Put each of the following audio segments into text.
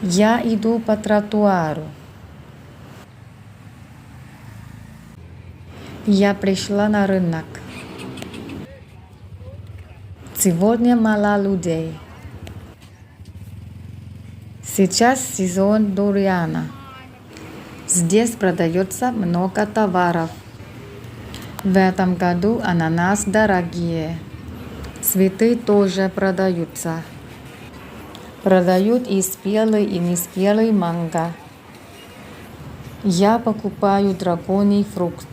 Я иду по тротуару. Я пришла на рынок. Сегодня мало людей. Сейчас сезон дуриана. Здесь продается много товаров. В этом году ананас дорогие. Цветы тоже продаются. Продают и спелый, и неспелый манго. Я покупаю драконий фрукт.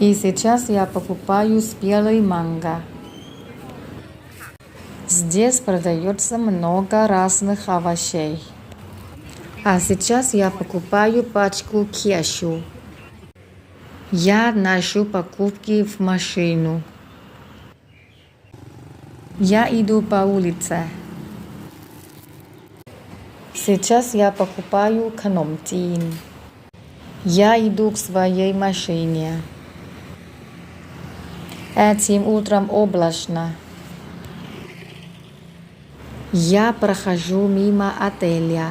И сейчас я покупаю спелый манго. Здесь продается много разных овощей. А сейчас я покупаю пачку кешью. Я ношу покупки в машину. Я иду по улице. Сейчас я покупаю каномтин. Я иду к своей машине. Этим утром облачно. Я прохожу мимо отеля.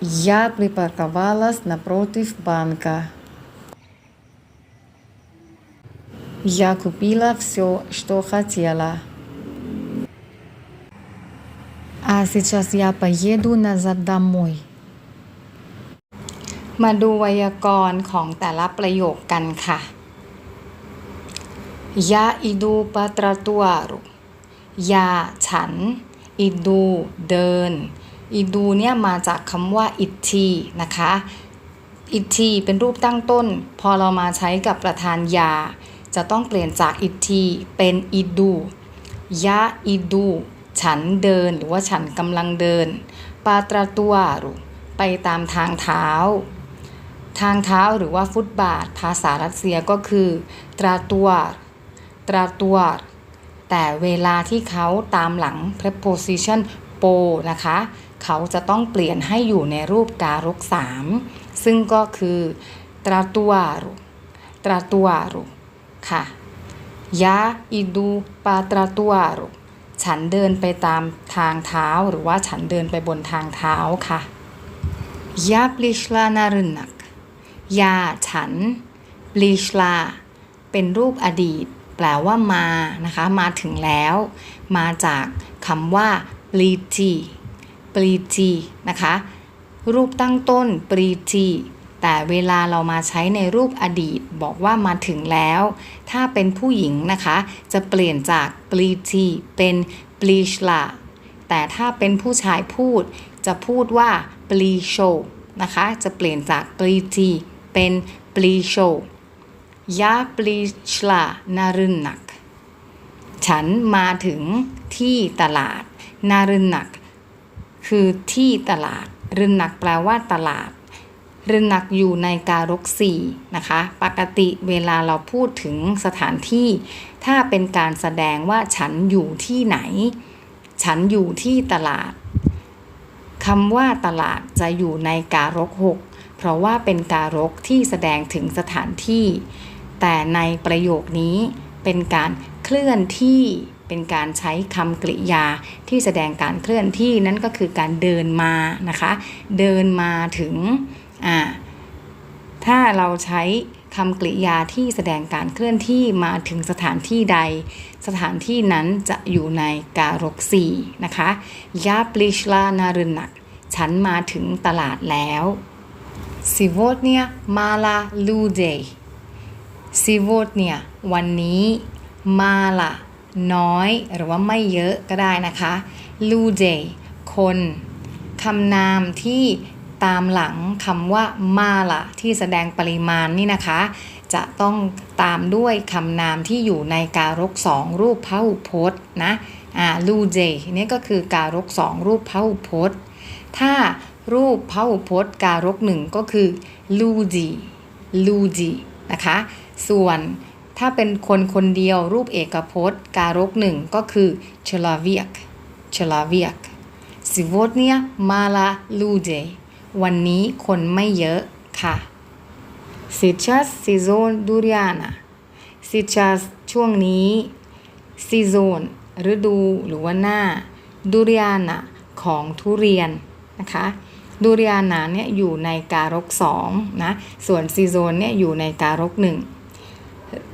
Я припарковалась напротив банка. Я купила все, что хотела. А сейчас я поеду назад домой. มาดูไวยากรณ์ของแต่ละประโยคกันค่ะ Я иду по тротуару Я ฉัน иду เดิน idu เนี่ยมาจากคำว่า itti นะคะ itti เป็นรูปตั้งต้น พอเรามาใช้กับประธานยา จะต้องเปลี่ยนจาก itti เป็น idu Ya idu ฉันเดินหรือว่าฉันกำลังเดินปาตราตัวรุไปตามทางเท้า ทางเท้าหรือว่าฟุตบาท ภาษารัสเซียก็คือตราตัวตราตัวแต่เวลาที่เขาตามหลัง preposition po นะคะ เขาจะต้องเปลี่ยนให้อยู่ในรูปการกสามซึ่งก็คือตราตัวรุตราตัวรุค่ะยาอิดูปาตราตัวรุ ฉันเดินไปตามทางเท้าหรือว่าฉันเดินไปบนทางเท้าค่ะยาปลิชลานารุนักยาฉันปลิชลาเป็นรูปอดีต แปลว่ามานะคะมาถึงแล้ว มาจากคำว่าปลีจีปลีจีนะคะรูปตั้งต้นปรีจี แต่เวลาเรามาใช้ในรูปอดีตบอกว่ามาถึงแล้ว ถ้าเป็นผู้หญิงนะคะ จะเปลี่ยนจากปลีชีเป็นปลีชละแต่ถ้าเป็นผู้ชายพูด จะพูดว่าปลีโชนะคะ จะเปลี่ยนจากปลีชีเป็นปลีโชยาปลีชลานารุนนัก ฉันมาถึงที่ตลาด นารุนนัก คือที่ตลาดรุนนักแปลว่าตลาด รึนักอยู่ในการกสี่นะคะ ปกติเวลาเราพูดถึงสถานที่ ถ้าเป็นการแสดงว่าฉันอยู่ที่ไหน ฉันอยู่ที่ตลาดคำว่าตลาดจะอยู่ในการกหกเพราะว่าเป็นการกที่แสดงถึงสถานที่ แต่ในประโยคนี้เป็นการเคลื่อนที่เป็นการใช้คำกริยาที่แสดงการเคลื่อนที่นั่นก็คือการเดินมานะคะ เดินมาถึง อ่าถ้าเราใช้คำกริยาที่แสดงการเคลื่อนที่มาถึงสถานที่ใด สถานที่นั้นจะอยู่ในการกสี่นะคะยาปลิชลานารุนักฉันมาถึงตลาดแล้วซิวอตเนี่ยมาลาลูเดซิวอตเนี่ยวันนี้มาลาน้อยหรือว่าไม่เยอะก็ได้นะคะลูเดคนคำนามที่ ตามหลังคำว่ามาละที่แสดงปริมาณนี่นะคะ จะต้องตามด้วยคำนามที่อยู่ในการกสองรูปพหุพจน์นะอ่าลูเจนี่ก็คือการกสองรูปพหุพจน์ ถ้ารูปพหุพจน์การกหนึ่งก็คือลูจีลูจีนะคะ ส่วนถ้าเป็นคนคนเดียวรูปเอกพจน์ การกหนึ่งก็คือเชลาเวียกเชลาเวียกสิวตเนียมาลาลูเจ นี้คนไม่เยอะค่ะ сейчас сезон дуриана сейчас ช่วงนี้ season ฤดูหรือว่าหน้า ดูเรียนาของทุเรียนนะคะดูเรียนาเนี่ยอยู่ในการกสองนะส่วนซีโซนเนี่ยอยู่ในการกหนึ่ง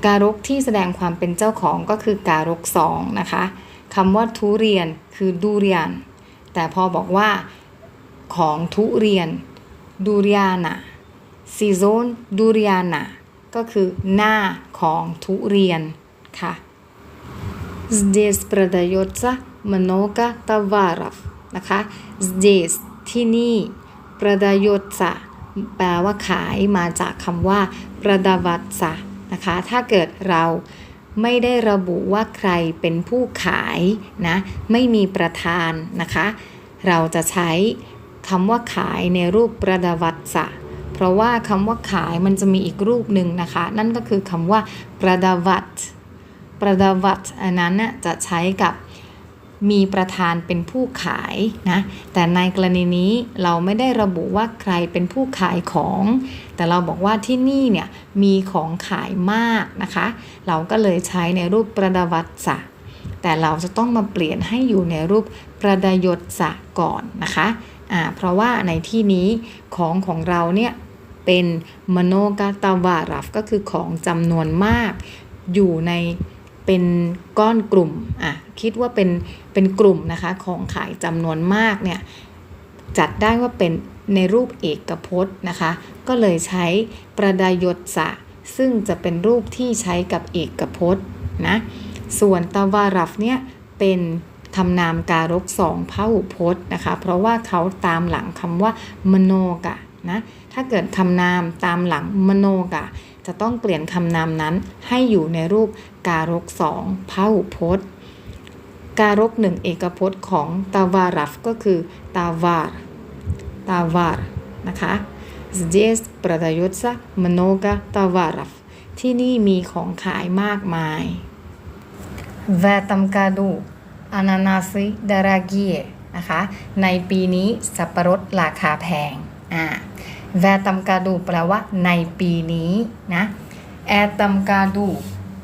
การกที่แสดงความเป็นเจ้าของก็คือการกสองนะคะคำว่าทุเรียนคือดูเรียน แต่พอบอกว่า ของทุเรียนดูเรียนาซีโซนดูเรียนาก็คือหน้าของทุเรียนค่ะ Здесь продается много товаров นะคะ Здесь ที่นี่ продается แปลว่าขายมาจากคำว่า продаваться นะคะ ถ้าเกิดเราไม่ได้ระบุว่าใครเป็นผู้ขายนะ ไม่มีประธานนะคะ เราจะใช้ คำว่าขายในรูปประดวัตสะเพราะว่าคำว่าขายมันจะมีอีกรูปหนึ่งนะคะ นั่นก็คือคำว่าประดวัตประดวัตอันนั้นนะจะใช้กับมีประธานเป็นผู้ขายนะ แต่ในกรณีนี้เราไม่ได้ระบุว่าใครเป็นผู้ขายของ แต่เราบอกว่าที่นี่เนี่ยมีของขายมากนะคะ เราก็เลยใช้ในรูปประดวัตสะแต่เราจะต้องมาเปลี่ยนให้อยู่ในรูปประดยศสะก่อนนะคะ อ่าเพราะว่าในที่นี้ของของเราเนี่ยเป็นมโนกาตาวารัฟก็คือของจำนวนมาก อยู่ในเป็นก้อนกลุ่มอะคิดว่าเป็นเป็นกลุ่มนะคะของขายจำนวนมากเนี่ยจัดได้ว่าเป็นในรูปเอกพจน์นะคะ ก็เลยใช้ประดายศสะซึ่งจะเป็นรูปที่ใช้กับเอกพจน์นะส่วนตาวารัฟเนี่ยเป็น คำนามการกสองพหุพจน์นะคะ เพราะว่าเขาตามหลังคำว่ามโนกะนะ ถ้าเกิดคำนามตามหลังมโนกะ จะต้องเปลี่ยนคำนามนั้นให้อยู่ในรูปการกสองพหุพจน์ การกหนึ่งเอกพจน์ของตาวารัฟก็คือตาวาร์ตาวาร์นะคะ здесь продается много товаров ที่นี่มีของขายมากมาย в этом году อานานาซิดารากีนะคะในปีนี้สับปะรดราคาแพงอ่าแวตัมกาดูแปลว่าในปีนี้นะแอตัมกาดู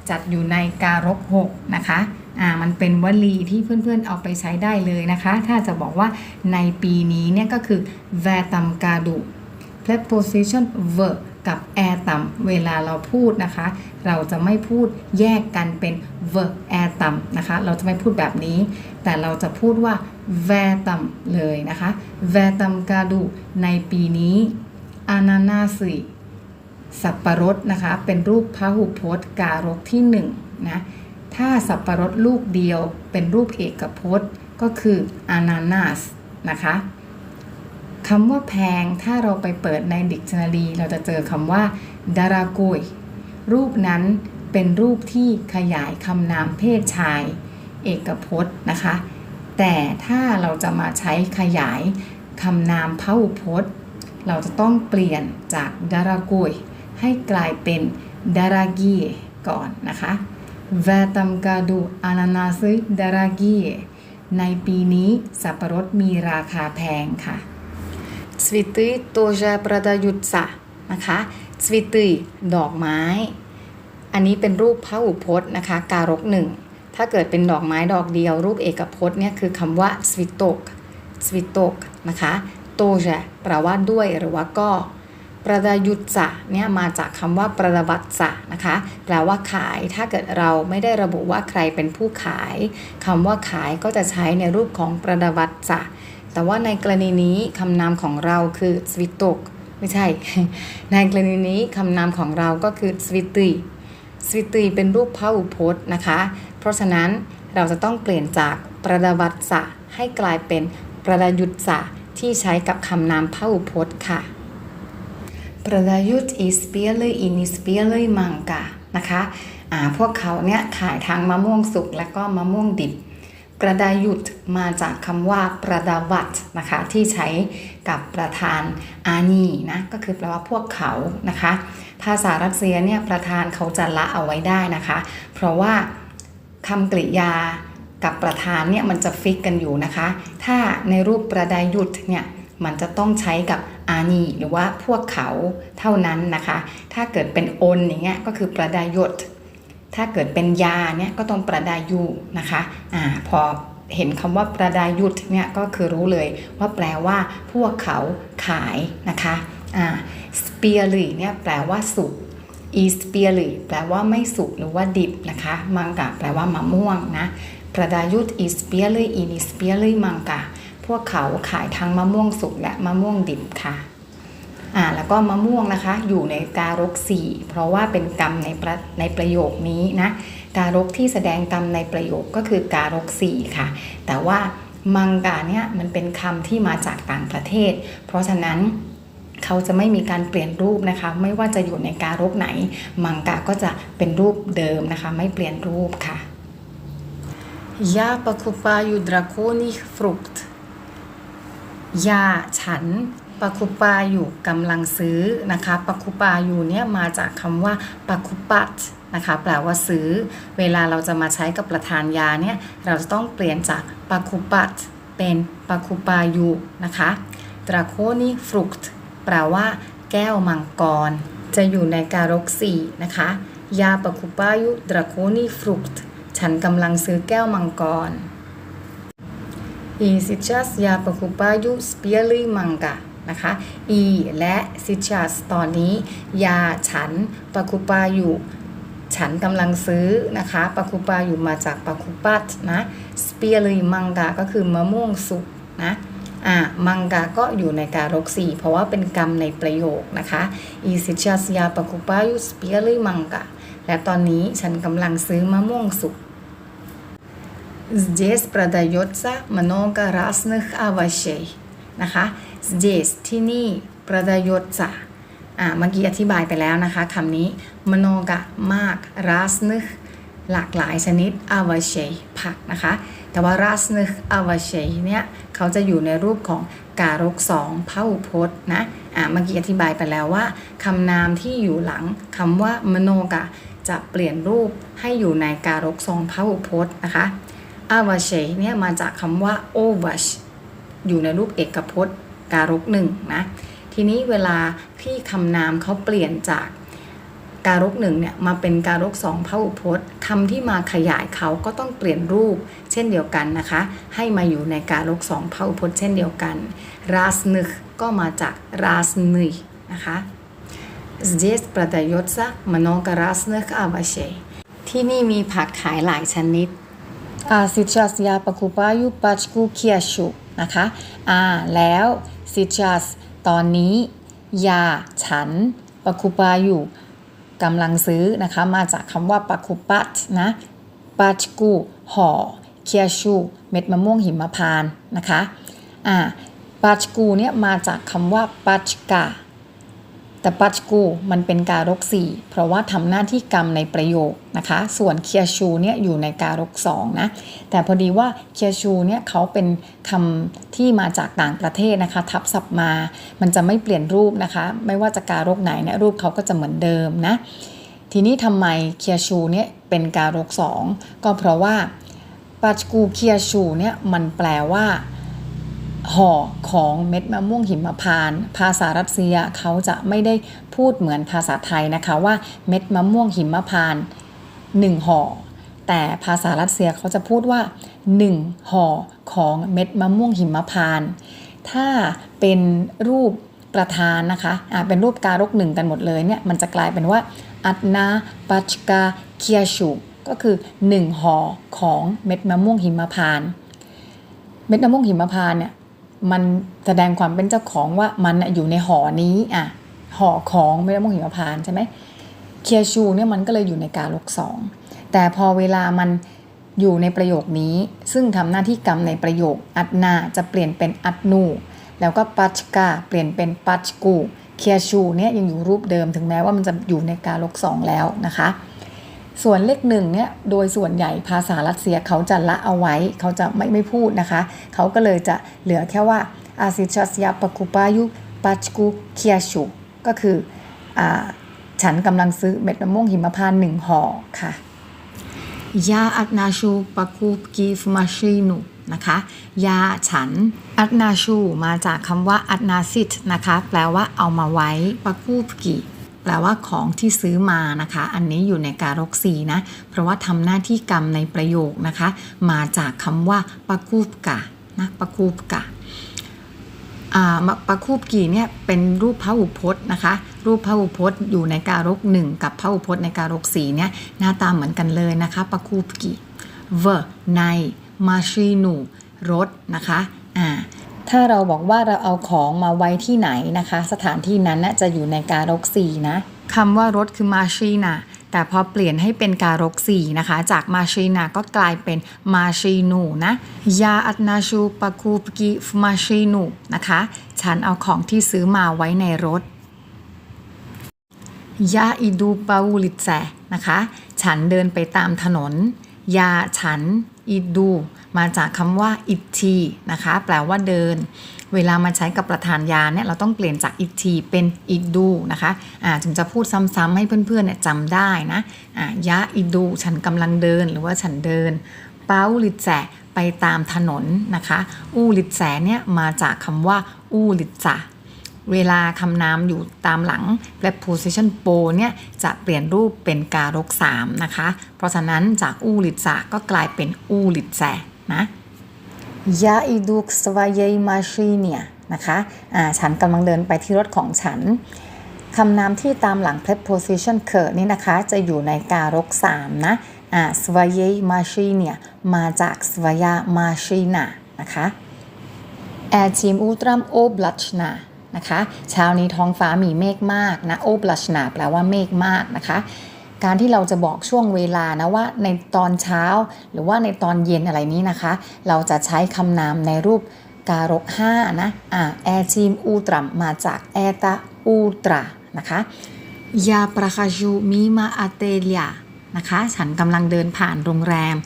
จัดอยู่ในการกหกนะคะอ่ามันเป็นวลีที่เพื่อนๆเอาไปใช้ได้เลยนะคะ ถ้าจะบอกว่าในปีนี้เนี่ยก็คือแวตัมกาดูเ preposition verb กับ a t a m เวลาเราพูดนะคะ เราจะไม่พูดแยกกันเป็น verb a t a m นะคะ เราจะไม่พูดแบบนี้ แต่เราจะพูดว่า v e t a m เลยนะคะ v e t a m g a d u ในปีนี้ ananasi สับปะรดนะคะ เป็นรูปพหุพจน์การกที่1นงนะถ้าสับปะรดลูกเดียวเป็นรูปเอกพจน์ก็คือ ananas นะคะ คำว่าแพงถ้าเราไปเปิดใน dictionary เราจะเจอคำว่าดารากุยรูปนั้นเป็นรูปที่ขยายคำนามเพศชาย เอกพจน์นะคะ แต่ถ้าเราจะมาใช้ขยายคำนามพหุพจน์ เราจะต้องเปลี่ยนจากดารากุยให้กลายเป็นดารากีก่อนนะคะเวตัมกาดูอานานาซึดารากีในปีนี้สับปะรดมีราคาแพงค่ะ цветы тоже продаются นะคะ цветы ดอกไม้ อันนี้เป็นรูปพหุพจน์นะคะ การกหนึ่ง ถ้าเกิดเป็นดอกไม้ดอกเดียว รูปเอกพจน์เนี่ยคือคำว่า цветок цветок นะคะ тоже แปลว่าด้วยหรือว่าก็ ประดายุตจะเนี่ยมาจากคำว่าประดาวัตจะนะคะ แปลว่าขาย ถ้าเกิดเราไม่ได้ระบุว่าใครเป็นผู้ขายคำว่าขายก็จะใช้ในรูปของประดาวัตจะ แต่ว่าในกรณีนี้คำนามของเราคือสวิตตกไม่ใช่ ในกรณีนี้คำนามของเราก็คือสวิตติสวิตติเป็นรูปพระอุพจน์นะคะ เพราะฉะนั้นเราจะต้องเปลี่ยนจากประดวัตสะให้กลายเป็นประดยุทธสะที่ใช้กับคำนามพระอุพจน์ค่ะ ประดยุตอิสเปียเลยอินิสเปียเลยมังกะนะคะะพวกเขาเนี่ยขายทางมะม่วงสุกและก็มะม่วงดิบ ประดายุตมาจากคำว่าประดาวัตนะคะที่ใช้กับประธานอานีนะก็คือแปลว่าพวกเขานะคะ ภาษารัสเซียเนี่ยประธานเขาจะละเอาไว้ได้นะคะ เพราะว่าคำกริยากับประธานเนี่ยมันจะฟิกกันอยู่นะคะ ถ้าในรูปประดายุตเนี่ยมันจะต้องใช้กับอานีหรือว่าพวกเขาเท่านั้นนะคะ ถ้าเกิดเป็นอนอย่างเงี้ยก็คือประดายศ ถ้าเกิดเป็นยาเนี่ยก็ต้องประดายูนะคะอ่าพอเห็นคำว่าประดายุทธเนี่ยก็คือรู้เลยว่าแปลว่าพวกเขาขายนะคะอ่าสเปียรีเนี่ยแปลว่าสุกอีสเปียรีแปลว่าไม่สุกหรือว่าดิบนะคะมังกะแปลว่ามะม่วงนะประดายุทธอีสเปียรีอีนิสเปียรีมังกะพวกเขาขายทั้งมะม่วงสุกและมะม่วงดิบค่ะ อ่าแล้วก็มะม่วงนะคะอยู่ในการกสี่เพราะว่าเป็นกรรมในประในประโยคนี้นะการกที่แสดงกรรมในประโยคก็คือการกสี่ค่ะ แต่ว่ามังกาเนี่ยมันเป็นคำที่มาจากต่างประเทศ เพราะฉะนั้นเขาจะไม่มีการเปลี่ยนรูปนะคะ ไม่ว่าจะอยู่ในการกไหน มังกาก็จะเป็นรูปเดิมนะคะ ไม่เปลี่ยนรูปค่ะ Я покупаю драконий фрукт ยาฉัน ปะคุปาอยู่กำลังซื้อนะคะปะคุปาอยู่เนี่ยมาจากคำว่าปะคุปัตนะคะ แปลว่าซื้อ เวลาเราจะมาใช้กับประธานยาเนี่ย เราจะต้องเปลี่ยนจากปะคุปัตเป็นปะคุปาอยู่นะคะดราโคนีฟรุกต์แปลว่า แก้วมังกร จะอยู่ในการกสี่นะคะ ยาปะคุปายุดราโคนีฟรุกต์ฉันกำลังซื้อแก้วมังกร И сейчас я покупаю спелый манго นะคะ E และ сейчас ตอนนี้ ยาฉันปาคุปาอยู่ฉันกำลังซื้อนะคะปาคุปาอยู่มาจากปาคุปัตนะ spelый mango ก็คือมะม่วงสุกนะ อ่ะมังกาก็อยู่ในการกสี่เพราะว่าเป็นกรรมในประโยคนะคะ E сейчас я покупаю спелый манго และตอนนี้ฉันกำลังซื้อมะม่วงสุก Здесь продается много разных овощей นะคะเจสที่นี่ประยศจะอ่าเมื่อกี้อธิบายไปแล้วนะคะคำนี้มโนกะมากรัสนึกหลากหลายชนิดอวเชยผักนะคะ แต่ว่ารัสนึกอวเชยเนี่ยเขาจะอยู่ในรูปของการกสองพระอุพจน์นะอ่าเมื่อกี้อธิบายไปแล้วว่าคำนามที่อยู่หลังคำว่ามโนกะจะเปลี่ยนรูปให้อยู่ในการกสองพระอุพจน์นะคะอวเชยเนี่ยมาจากคำว่าโอวัช อยู่ในรูปเอกพจน์การกหนึ่งนะ ทีนี้เวลาที่คำนามเขาเปลี่ยนจากการกหนึ่งเนี่ยมาเป็นการกสองพหุพจน์คำที่มาขยายเขาก็ต้องเปลี่ยนรูปเช่นเดียวกันนะคะ ให้มาอยู่ในการกสองพหุพจน์เช่นเดียวกันราสนึกก็มาจากราสนึยนะคะ Здесь продается много разных овощей ที่นี่มีผักขายหลายชนิด อาสิชัสยาปกุปายุปัจกุเคียชุนะคะอ่าแล้วสิชัสตอนนี้ยาฉันปกุปายุกำลังซื้อนะคะมาจากคำว่าปกุปัตนะปัจกุห่อเคียชูเม็ดมะม่วงหิมพานนะคะอ่าปัจกูเนี่ยมาจากคำว่าปัจกา แต่ปัจกูมันเป็นการกสี่เพราะว่าทำหน้าที่กรรมในประโยคนะคะ ส่วนเคียชูเนี่ยอยู่ในการกสองนะ แต่พอดีว่าเคียชูเนี่ยเขาเป็นคำที่มาจากต่างประเทศนะคะ ทับศัพท์มา มันจะไม่เปลี่ยนรูปนะคะ ไม่ว่าจะการกไหนเนี่ยรูปเขาก็จะเหมือนเดิมนะ ทีนี้ทำไมเคียชูเนี่ยเป็นการกสองก็เพราะว่าปัจกูเคียชูเนี่ยมันแปลว่า ห่อของเม็ดมะม่วงหิมพานต์ภาษารัสเซียเขาจะไม่ได้พูดเหมือนภาษาไทยนะคะว่าเม็ดมะม่วงหิมพานต์หนึ่งห่อ แต่ภาษารัสเซียเขาจะพูดว่าหนึ่งห่อของเม็ดมะม่วงหิมพานต์ถ้าเป็นรูปประธานนะคะอ่าเป็นรูปการกหนึ่งกันหมดเลยเนี่ยมันจะกลายเป็นว่าอัตนาปัชกาเคียชูก็คือหนึ่งห่อของเม็ดมะม่วงหิมพานต์เม็ดมะม่วงหิมพานต์เนี่ย มันแสดงความเป็นเจ้าของว่ามันอยู่ในห่อนี้อะห่อของเม็ดมะม่วงหิมพานใช่ไหมเคียชูเนี่ยมันก็เลยอยู่ในกาลกสองแต่พอเวลามันอยู่ในประโยคนี้ ซึ่งทำหน้าที่กรรมในประโยค อัตนาจะเปลี่ยนเป็นอัตนู แล้วก็ปัจกาเปลี่ยนเป็นปัจกูเคียชูเนี่ยยังอยู่รูปเดิมถึงแม้ว่ามันจะอยู่ในกาลกสองแล้วนะคะ ส่วนเลขหนึ่งเนี่ยโดยส่วนใหญ่ภาษารัสเซียเขาจะละเอาไว้ เขาจะไม่ไม่พูดนะคะ เขาก็เลยจะเหลือแค่ว่าอาซิชัสยาปกุปายุปัชกุเคียชุก็คืออฉันกำลังซื้อเม็ดมะม่วงหิมพานต์หนึ่งห่อค่ะยาอัตนาชูปากูกีฟมาชีนุนะคะยาฉันอัตนาชูมาจากคำว่าอัตนาซิตนะคะ แปลว่าเอามาไว้ปากูกี แปลว่าของที่ซื้อมานะคะ อันนี้อยู่ในการกสีนะ เพราะว่าทำหน้าที่กรรมในประโยคนะคะ มาจากคำว่าปะคูบกะนะปะคูบกะอ่าปะคูบกีเนี่ยเป็นรูปพหุพจน์นะคะ รูปพหุพจน์อยู่ในการกหนึ่งกับพหุพจน์ในการกสีเนี่ยหน้าตาเหมือนกันเลยนะคะปะคูบกีเวในมาชีนูรถนะคะอ่า ถ้าเราบอกว่าเราเอาของมาไว้ที่ไหนนะคะ สถานที่นั้นน่จะอยู่ในการกสีนะคำว่ารถคือมาชีนาแต่พอเปลี่ยนให้เป็นการกสีนะคะ จากมาชีนาก็กลายเป็นมาชีนูนะยาอัตนาชูปะคูปกิฟมาชีนูนะคะ ฉันเอาของที่ซื้อมาไว้ในรถยาอิดูปาวูลิตแซนะคะ ฉันเดินไปตามถนน ยาฉันอิดู มาจากคำว่าอิทีนะคะ แปลว่าเดิน เวลามาใช้กับประธานยาเนี่ยเราต้องเปลี่ยนจากอิทีเป็นอิดูนะคะอ่าจึงจะพูดซ้ำๆให้เพื่อนๆเนี่ยจำได้นะอ่ายาอิดูฉันกำลังเดินหรือว่าฉันเดิน เปาลิตแซไปตามถนนนะคะ อูลิตแซเนี่ยมาจากคำว่า อูลิตซาเวลาคำนามอยู่ตามหลัง preposition po เนี่ยจะเปลี่ยนรูปเป็นการก3นะคะ เพราะฉะนั้นจากอูลิตซาก็กลายเป็นอูลิตแซ นะยาอิดุกสวายมาชีเนี่ยนะคะอ่าฉันกำลังเดินไปที่รถของฉันคำนามที่ตามหลัง preposition เคิดนี่นะคะ จะอยู่ในการกสามนะอ่าสวายมาชีเนี่ยมาจากสวายมาชีนานะคะแอจิมอุตรัมโอบลัชนานะคะเช้านี้ท้องฟ้ามีเมฆมากนะโอบลัชนาแปลว่าเมฆมากนะคะ การที่เราจะบอกช่วงเวลานะว่าในตอนเช้า หรือว่าในตอนเย็นอะไรนี้นะคะ เราจะใช้คำนามในรูปการก5นะอ่า Ecim utram มมาจาก eta ultra นะคะยาประคาจูมีมาอาเตเลียนะคะฉันกำลังเดินผ่านโรงแรม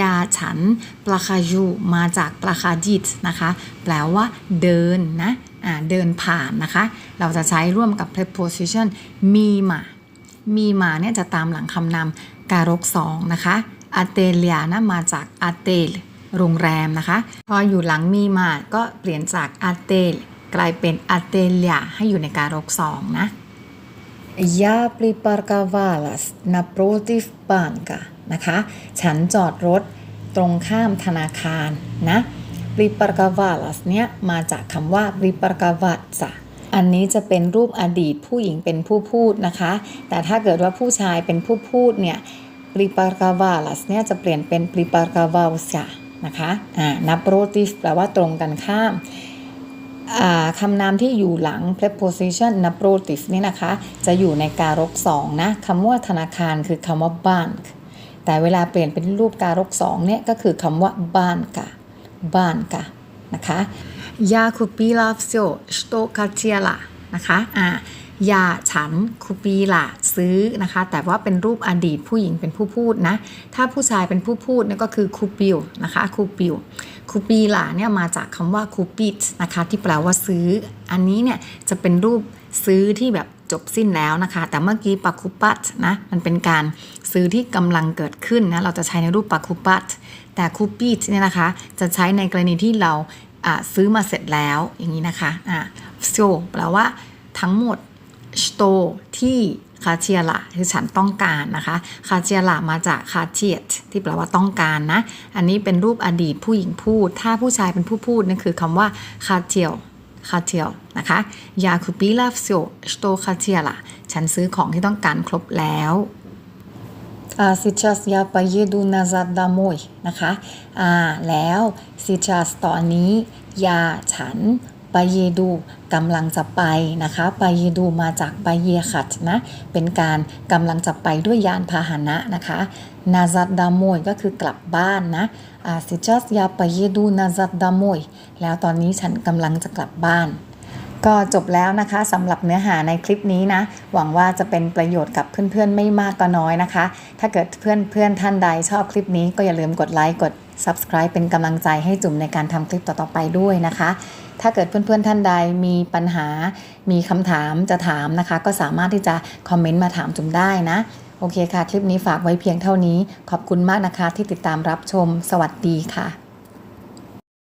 ยาฉันปลาคายูมาจากปลาคาจิตนะคะ แปลว่าเดินนะอ่าเดินผ่านนะคะ เราจะใช้ร่วมกับ preposition มีมา มีมาเนี่ยจะตามหลังคำนามการกสองนะคะอาเตเลียนะมาจากอาเตลโรงแรมนะคะ พออยู่หลังมีมาก็เปลี่ยนจากอาเตลกลายเป็นอาเตเลียให้อยู่ในการกสองนะ Я припарковалась напротив банка นะคะ ฉันจอดรถตรงข้ามธนาคารนะ pripарковалась เนี่ยมาจากคำว่า pripарковаться อันนี้จะเป็นรูปอดีตผู้หญิงเป็นผู้พูดนะคะ แต่ถ้าเกิดว่าผู้ชายเป็นผู้พูดเนี่ยปริปารกาวาลัสเนี่ยจะเปลี่ยนเป็นปริปารกาวาลสะนะคะะนับโรติฟแปลว่าตรงกันข้ามคำนามที่อยู่หลัง preposition n a p r o t i v นี่นะคะ จะอยู่ในการกสองนะคำว่าธนาคารคือคำว่า bank แต่เวลาเปลี่ยนเป็นรูปการกสองเนี่ยก็คือคำว่า bank บ้านกะนะคะ ยาคุปีลาฟโซสโตคาเทียละนะคะอ่ายาฉันคุปีละซื้อนะคะ แต่ว่าเป็นรูปอดีตผู้หญิงเป็นผู้พูดนะ ถ้าผู้ชายเป็นผู้พูดนี่ก็คือคูปิวนะคะคูปิวคูปีละเนี่ยมาจากคำว่าคูปิดนะคะที่แปลว่าซื้อ อันนี้เนี่ยจะเป็นรูปซื้อที่แบบจบสิ้นแล้วนะคะ แต่เมื่อกี้ปาคูปัตนะมันเป็นการซื้อที่กำลังเกิดขึ้นนะเราจะใช้ในรูปปาคูปัตแต่คูปีดเนี่ยนะคะ จะใช้ในกรณีที่เรา ซื้อมาเสร็จแล้วอย่างนี้นะคะอ่าโซแปลว่าทั้งหมดสโตที่คาเทียละคือฉันต้องการนะคะคาเทียละมาจากคาเทียตที่แปลว่าต้องการนะ อันนี้เป็นรูปอดีตผู้หญิงพูด ถ้าผู้ชายเป็นผู้พูดนั่นคือคำว่าคาเทียลคาเทียลนะคะยาคูปีลาฟโซสโตคาเทียละฉันซื้อของที่ต้องการครบแล้ว сейчас я поеду назад домой นะคะอ่าแล้ว сейчас ตอนนี้ยาฉันไปเยดูกำลังจะไปนะคะไปเยดูมาจากไปเยขัดนะ เป็นการกำลังจะไปด้วยยานพาหนะนะคะ назад домой ก็คือกลับบ้านนะอ่า сейчас я поеду назад домой แล้วตอนนี้ฉันกำลังจะกลับบ้าน ก็จบแล้วนะคะสำหรับเนื้อหาในคลิปนี้นะ หวังว่าจะเป็นประโยชน์กับเพื่อนๆไม่มากก็น้อยนะคะ ถ้าเกิดเพื่อนๆท่านใดชอบคลิปนี้ก็อย่าลืมกดไลค์กด Subscribe เป็นกำลังใจให้จุ๋มในการทำคลิปต่อๆไปด้วยนะคะ ถ้าเกิดเพื่อนๆท่านใดมีปัญหา มีคำถามจะถามนะคะ ก็สามารถที่จะคอมเมนต์มาถามจุ๋มได้นะ โอเคค่ะ คลิปนี้ฝากไว้เพียงเท่านี้ ขอบคุณมากนะคะที่ติดตามรับชม สวัสดีค่ะ